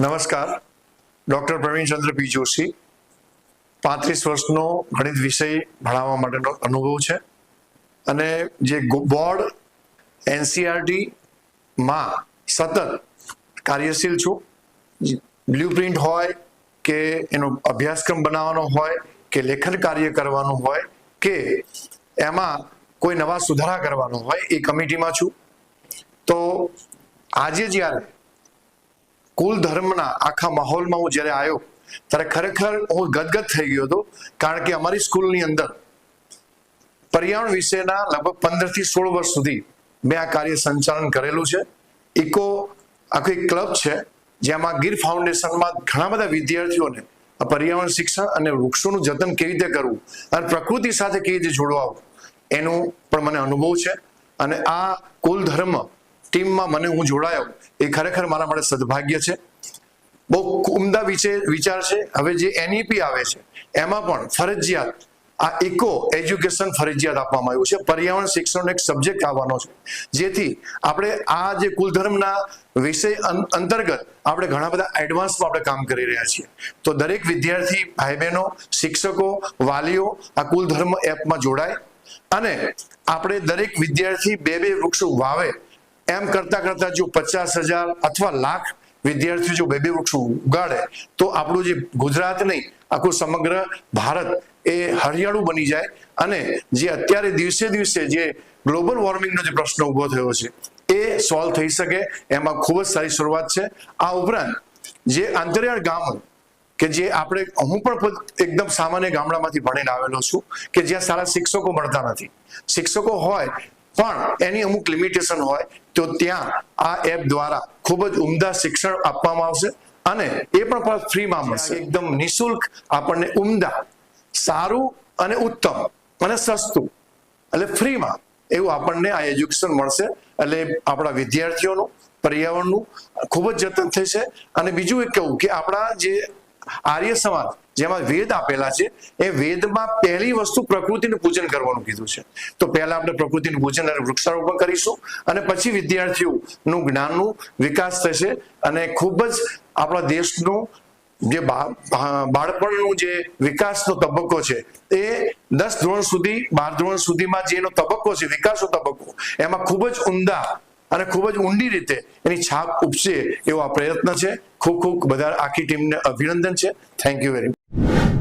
નમસ્કાર. Doctor Pravinchandra P. Joshi. પાંત્રીસ વર્ષનો ગણિત વિષય ભણાવવા માટેનો અનુભવ છે. અને જે બોર્ડ એનસીઆરટી માં સતત કાર્યશીલ છું. બ્લુ પ્રિન્ટ હોય કે એનો અભ્યાસક્રમ બનાવવાનો હોય કે લેખન કાર્ય કરવાનું હોય કે એમાં કોઈ નવા સુધારા કરવાનો હોય એ કમિટીમાં છું. તો આજે જ્યારે કુલ ધર્મના આખા માહોલમાં હું જ્યારે આવ્યો, ત્યારે ખરેખર હું ગદગદ થઈ ગયો હતો, કારણ કે અમારી સ્કૂલની અંદર પર્યાવરણ વિશેના લગભગ પંદરથી સોળ વર્ષ સુધી મેં આ કાર્ય સંચાલન કરેલું છે. ઇકો આખો એક ક્લબ છે, જેમાં ગીર ફાઉન્ડેશનમાં ઘણા બધા વિદ્યાર્થીઓને પર્યાવરણ શિક્ષણ અને વૃક્ષોનું જતન કેવી રીતે કરવું અને પ્રકૃતિ સાથે કેવી રીતે જોડવાવું એનું પણ મને અનુભવ છે. અને આ કુલ ધર્મ ટીમમાં મને હું જોડાયો, એ ખરેખર મારા માટે સદભાગ્ય છે. બહુ ઉમદા વિચાર છે. હવે જે એનઈપી આવે છે, એમાં પણ ફરજિયાત આ ઇકો એજ્યુકેશન ફરજિયાત આપવામાં આવ્યું છે. પર્યાવરણ શિક્ષણનો એક સબ્જેક્ટ આવવાનો છે. જેથી આપણે આ જે કુલધર્મના વિષય અંતર્ગત આપણે ઘણા બધા એડવાન્સમાં આપણે કામ કરી રહ્યા છીએ. તો દરેક વિદ્યાર્થી ભાઈ બહેનો શિક્ષકો, વાલીઓ આ કુલધર્મ એપમાં જોડાય અને આપણે દરેક વિદ્યાર્થી બે બે વૃક્ષો વાવે એમ કરતા કરતા જો પચાસ હજાર અથવા લાખ વિદ્યાર્થીઓ જો બેબી બે ઉગાડે, તો આપણું જે ગુજરાત નહીં, આખું સમગ્ર ભારત એ હરિયાળું બની જાય અને જે અત્યારે દિવસે દિવસે જે ગ્લોબલ વોર્મિંગનો જે પ્રશ્ન ઊભો થયો છે, એ સોલ્વ થઈ શકે. એમાં ખૂબ જ સારી શરૂઆત છે. આ ઉપરાંત જે અંતરિયાળ ગામો કે જે આપણે, હું પણ એકદમ સામાન્ય ગામડામાંથી ભણીને આવેલો છું કે જ્યાં સારા શિક્ષકો મળતા નથી. શિક્ષકો હોય પણ એની અમુક લિમિટેશન હોય તો ત્યાં આ એપ દ્વારા ખૂબ જ ઉમદા શિક્ષણ આપવામાં આવશે અને એ પણ ફ્રીમાં મળશે. એકદમ નિશુલ્ક આપણને ઉમદા સારું અને ઉત્તમ અને સસ્તું. એટલે ફ્રીમાં એવું આપણને આ એજ્યુકેશન મળશે. એટલે આપણા વિદ્યાર્થીઓનું પર્યાવરણનું ખૂબ જ જતન થશે. અને બીજું એક કહું કે આપણા જે આર્ય સમાજ જેમાં વેદ આપેલા છે, એ વેદમાં પહેલી વસ્તુ પ્રકૃતિનું પૂજન કરવાનું કીધું છે. તો પહેલા આપણે પ્રકૃતિનું પૂજન અને વૃક્ષારોપણ કરીશું અને પછી વિદ્યાર્થીઓનું જ્ઞાનનું વિકાસ થશે અને ખૂબ જ આપણા દેશનું જે બાળપણનું જે વિકાસનો તબક્કો છે, એ દસ ધોરણ સુધી, બાર ધોરણ સુધીમાં જેનો તબક્કો છે, વિકાસનો તબક્કો, એમાં ખૂબ જ ઊંડા અને ખૂબ જ ઊંડી રીતે એની છાપ ઉપસે એવો આ પ્રયત્ન છે. ખૂબ ખૂબ બધા આખી ટીમને અભિનંદન છે. Thank you very much